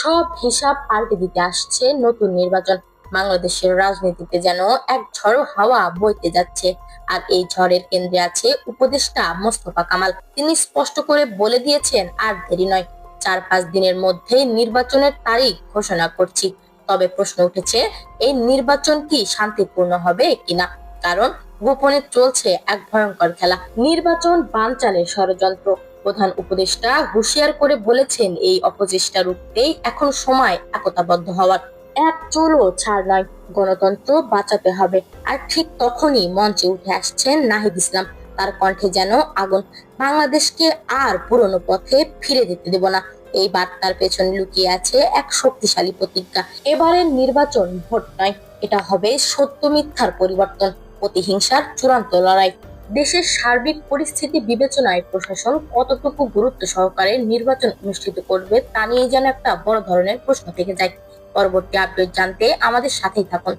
সব হিসাব পাল্টে দিতে আসছে নতুন নির্বাচন। বাংলাদেশের রাজনীতিতে যেন এক ঝড়ো হাওয়া বইতে যাচ্ছে। আর এই ঝড়ের কেন্দ্রে আছে উপদেষ্টা মোস্তফা কামাল। তিনি স্পষ্ট করে বলে দিয়েছেন, আর দেরি নয়। চার পাঁচ দিনের মধ্যে নির্বাচনের তারিখ ঘোষণা করছি। তবে প্রশ্ন উঠেছে, এই নির্বাচন কি শান্তিপূর্ণ হবে কিনা? কারণ গোপনে চলছে এক ভয়ঙ্কর খেলা। নির্বাচন বানচালের ষড়যন্ত্র। প্রধান উপদেষ্টা হুঁশিয়ার করে বলেছেন, এই অপচেষ্টা রুখতেই এখন সময় একতাবদ্ধ হওয়ার। এক চুলও ছাড় নয়, গণতন্ত্র বাঁচাতে হবে। আর ঠিক তখনই মঞ্চে উঠে আসছেন নাহিদ ইসলাম। তার কণ্ঠে যেন আগুন, বাংলাদেশকে আর পুরনো পথে ফিরে যেতে দেব না। এই বার্তার পেছনে লুকিয়ে আছে এক শক্তিশালী প্রতিজ্ঞা। এবারের নির্বাচন ভোট নয়, এটা হবে সত্য মিথ্যার পরিবর্তন, প্রতিহিংসার চূড়ান্ত লড়াই। দেশের সার্বিক পরিস্থিতি বিবেচনায় প্রশাসন কতটুকু গুরুত্ব সহকারে নির্বাচন অনুষ্ঠিত করবে তা নিয়ে যেন একটা বড় ধরনের প্রশ্ন থেকে যায়। পরবর্তী আপডেট জানতে আমাদের সাথেই থাকুন।